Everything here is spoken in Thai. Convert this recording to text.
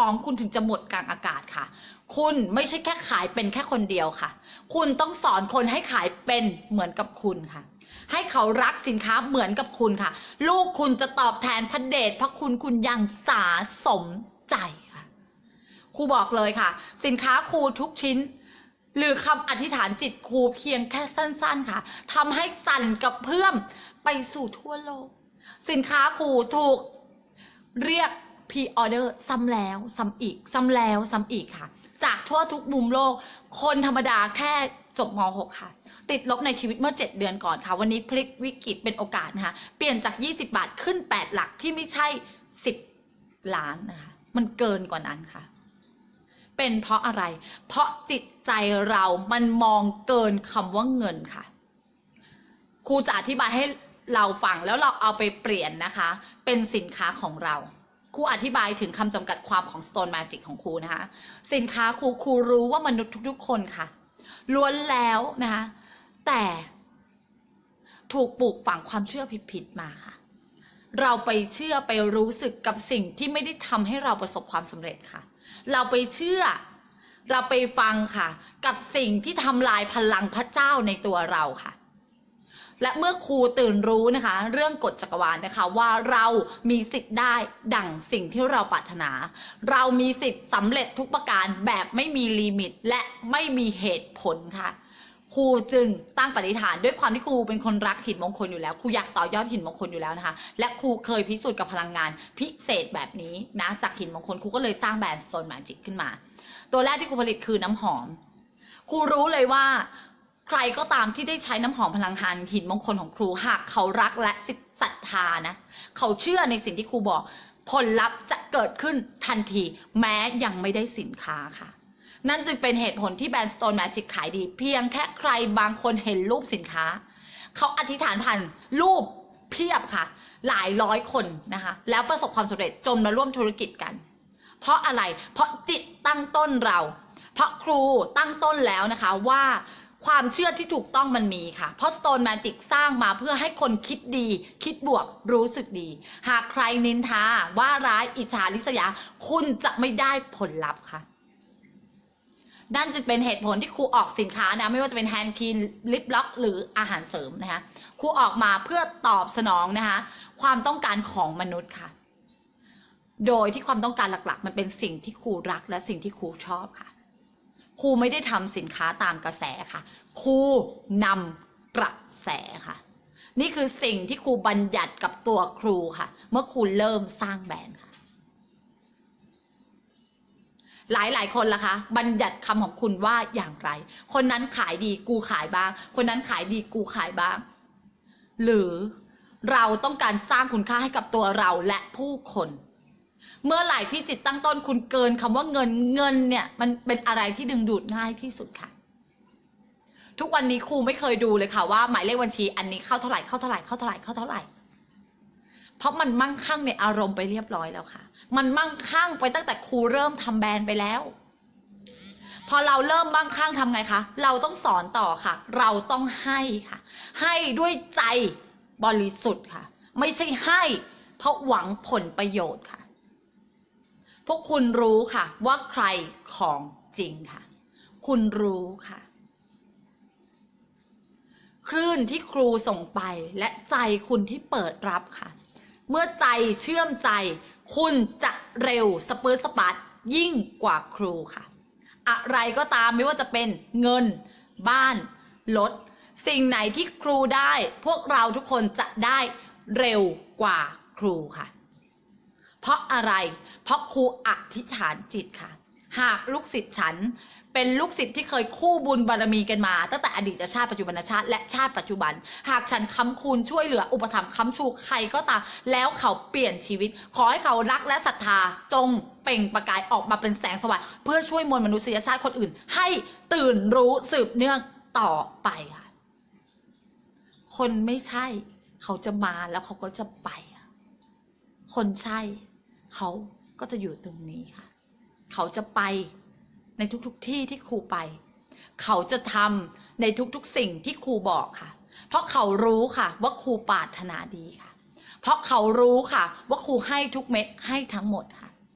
ของคุณถึงจะหมดกลางอากาศค่ะ คุณไม่ใช่แค่ขายเป็นแค่คนเดียวค่ะ คุณต้องสอนคนให้ขายเป็นเหมือนกับคุณค่ะ ให้เขารักสินค้าเหมือนกับคุณค่ะ ลูกคุณจะตอบแทนพระเดชพระคุณคุณอย่างสาสมใจค่ะครูบอกเลยค่ะ สินค้าครูทุกชิ้นหรือคำอธิษฐานจิตครูเพียงแค่สั้น ๆ ค่ะทำให้สั่นกับเพื่อมไปสู่ทั่วโลก สินค้าครูถูกเรียก พ r ออเดอร์ซ้ำแล้วซ้ำอีกซ้ำแล้วซ้ำอีกค่ะ จากทั่วทุกมุมโลก คนธรรมดาแค่จบม .6 ค่ะ ติดลบในชีวิตเมื่อ 7 เดือนก่อนค่ะ วันนี้พลิกวิกฤตเป็นโอกาสนะคะเปลี่ยนจาก 20 บาทขึ้น 8 หลักที่ไม่ใช่ 10 ล้านนะคะมันเกินกว่านั้นค่ะ เป็นเพราะอะไร เพราะจิตใจเรามันมองเกินคำว่าเงินค่ะครูจะอธิบายให้เราฟังแล้วเราเอาไปเปลี่ยนนะคะ เป็นสินค้าของเรา ครูอธิบายถึงคำจำกัดความของ Stone Magic ของครูนะคะ สินค้าครูครูรู้ว่ามนุษย์ทุกๆคนค่ะ ล้วนแล้วนะคะ แต่ถูกปลูกฝังความเชื่อผิดๆมาค่ะ เราไปเชื่อไปรู้สึกกับสิ่งที่ไม่ได้ทำให้เราประสบความสำเร็จค่ะ เราไปเชื่อ เราไปฟังค่ะ กับสิ่งที่ทำลายพลังพระเจ้าในตัวเราค่ะ และเมื่อครูตื่นรู้นะคะ เรื่องกฎจักรวาลนะคะ ว่าเรามีสิทธิ์ได้ดั่งสิ่งที่เราปรารถนา เรามีสิทธิ์สำเร็จทุกประการแบบไม่มีลิมิตและไม่มีเหตุผลค่ะครูจึงตั้งปณิธานด้วยความที่ครูเป็นคนรักหินมงคลอยู่แล้วครูอยากต่อยอดหินมงคลอยู่แล้วนะคะ และครูเคยพิสูจน์กับพลังงานพิเศษแบบนี้นะจากหินมงคลครูก็เลยสร้างแบรนด์โซนมาจิกขึ้นมา ตัวแรกที่ครูผลิตคือน้ำหอมครูรู้เลยว่า ใครก็ตามที่ได้ใช้น้ำหอมพลังงานหินมงคลของครูหากเขารักและศรัทธานะเขาเชื่อในสิ่งที่ครูบอก ผลลัพธ์จะเกิดขึ้นทันที แม้ยังไม่ได้สินค้าค่ะ นั่นจึงเป็นเหตุผลที่แบรนด์ Stone Magic ขายดี เพียงแค่ใครบางคนเห็นรูปสินค้า เขาอธิษฐานผ่านรูปเพียบค่ะ หลายร้อยคนนะคะ แล้วประสบความสำเร็จจนมาร่วมธุรกิจกัน เพราะอะไรเพราะจิตตั้งต้นเรา เพราะครูตั้งต้นแล้วนะคะว่า ความเชื่อที่ถูกต้องมันมีค่ะ เพราะ Stone Magic สร้างมาเพื่อให้คนคิดดี คิดบวก รู้สึกดี หากใครนินทา ว่าร้ายอิจฉาริษยา คุณจะไม่ได้ผลลัพธ์ค่ะนั่นจึงเป็นเหตุผลที่ครูออกสินค้านะ ไม่ว่าจะเป็นแฮนด์คีนลิปล็อก หรืออาหารเสริมนะคะครูออกมาเพื่อตอบสนองนะคะ ความต้องการของมนุษย์ค่ะ โดยที่ความต้องการหลักๆ มันเป็นสิ่งที่ครูรักและสิ่งที่ครูชอบค่ะ ครูไม่ได้ทำสินค้าตามกระแสค่ะ ครูนำกระแสค่ะ นี่คือสิ่งที่ครูบัญญัติกับตัวครูค่ะ เมื่อครูเริ่มสร้างแบรนด์ค่ะ หลายหลายคนล่ะคะ บัญญัติคำของคุณว่าอย่างไร คนนั้นขายดีกูขายบ้าง คนนั้นขายดีกูขายบ้าง หรือเราต้องการสร้างคุณค่าให้กับตัวเราและผู้คน เมื่อไหร่ที่จิตตั้งต้นคุณเกินคำว่าเงินเงินเนี่ย มันเป็นอะไรที่ดึงดูดง่ายที่สุดค่ะ ทุกวันนี้ครูไม่เคยดูเลยค่ะว่าหมายเลขบัญชีอันนี้เข้าเท่าไหร่เข้าเท่าไหร่เข้าเท่าไหร่เข้าเท่าไหร่เพราะมันมั่งคั่งในอารมณ์ไปเรียบร้อยแล้วค่ะ มันมั่งคั่งไปตั้งแต่ครูเริ่มทำแบรนด์ไปแล้ว พอเราเริ่มมั่งคั่งทำไงคะ เราต้องสอนต่อค่ะ เราต้องให้ค่ะ ให้ด้วยใจบริสุทธิ์ค่ะ ไม่ใช่ให้ เพราะหวังผลประโยชน์ค่ะ วกคุณรู้ค่ะ ว่าใครของจริงค่ะ คุณรู้ค่ะ คลื่นที่ครูส่งไปและใจคุณที่เปิดรับค่ะ เมื่อใจเชื่อมใจ คุณจะเร็วสเปอร์สปัดยิ่งกว่าครูค่ะ อะไรก็ตามไม่ว่าจะเป็นเงิน บ้านรถสิ่งไหนที่ครูได้ พวกเราทุกคนจะได้เร็วกว่าครูค่ะ ราะอะไร เพราะครูอธิษฐานจิตค่ะ หากลูกศิษย์ฉันเป็นลูกศิษย์ที่เคยคู่บุญบารมีกันมา ตั้งแต่อดีตชาติปัจจุบันชาติและชาติปัจจุบัน หากฉันค้ำคูณช่วยเหลืออุปถัมภ์ค้ำชูใครก็ตาม แล้วเขาเปลี่ยนชีวิต ขอให้เขารักและศรัทธาจงเปล่งประกายออกมาเป็นแสงสว่างเพื่อช่วยมวลมนุษยชาติคนอื่น ให้ตื่นรู้สืบเนื่องต่อไปค่ะคนไม่ใช่ เขาจะมาแล้วเขาก็จะไป คนใช่ เขาก็จะอยู่ตรงนี้ค่ะ เขาจะไปในทุกๆทที่ที่ครูไป เขาจะทำในทุกๆสิ่งที่ครูบอกค่ะ เพราะเขารู้ค่ะ ว่าครูปรารถนาดีค่ะ เพราะเขารู้ค่ะ ว่าครูให้ทุกเม็ดให้ทั้งหมดค่ะ